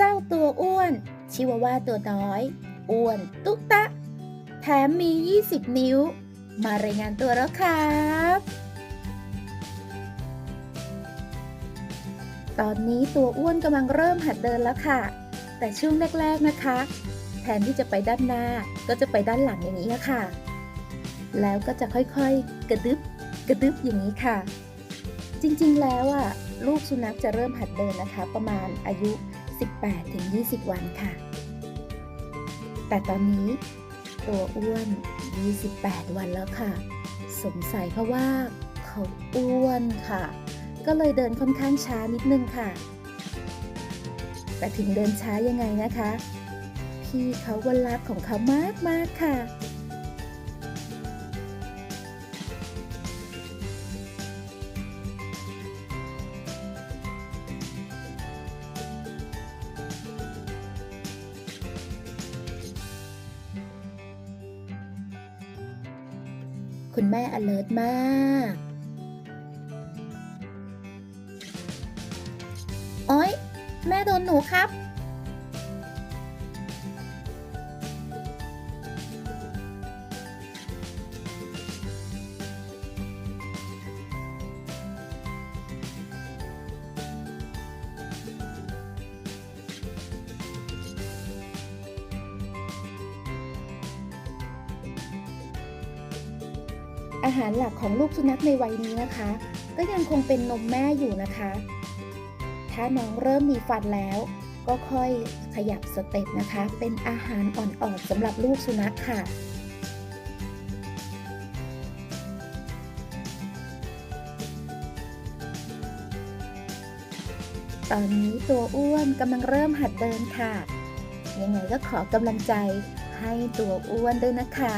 เจ้าตัวอ้วน ชิวาว่าตัวน้อย อ้วน ตุ๊กตะ แถมมี 20 นิ้ว มารายงานตัวแล้วครับ ตอนนี้ตัวอ้วนกำลังเริ่มหัดเดินแล้วค่ะ แต่ช่วงแรกๆนะคะ แทนที่จะไปด้านหน้าก็จะไปด้านหลังอย่างนี้ค่ะ แล้วก็จะค่อยๆ กระดึบกระดึบอย่างนี้ค่ะ จริงๆแล้วอะลูกสุนัขจะเริ่มหัดเดินนะคะ ประมาณอายุ 18-20 วันค่ะ แต่ตอนนี้ตัวอ้วน 28 วันแล้วค่ะ สงสัยเพราะว่าเขาอ้วนค่ะ ก็เลยเดินค่อนข้างช้านิดนึงค่ะ แต่ถึงเดินช้ายังไงนะคะ พี่เขาวันรักของเขามากมากๆค่ะ คุณแม่ alert มากโอ๊ยแม่โดนหนูครับ อาหารหลักของลูกสุนัขในวัยนี้นะคะ ก็ยังคงเป็นนมแม่อยู่นะคะ ถ้าน้องเริ่มมีฟันแล้ว ก็ค่อยขยับสเต็ปนะคะ เป็นอาหารอ่อนๆสำหรับลูกสุนัขค่ะตอนนี้ตัวอ้วนกำลังเริ่มหัดเดินค่ะ ยังไงก็ขอกำลังใจให้ตัวอ้วนด้วยนะคะ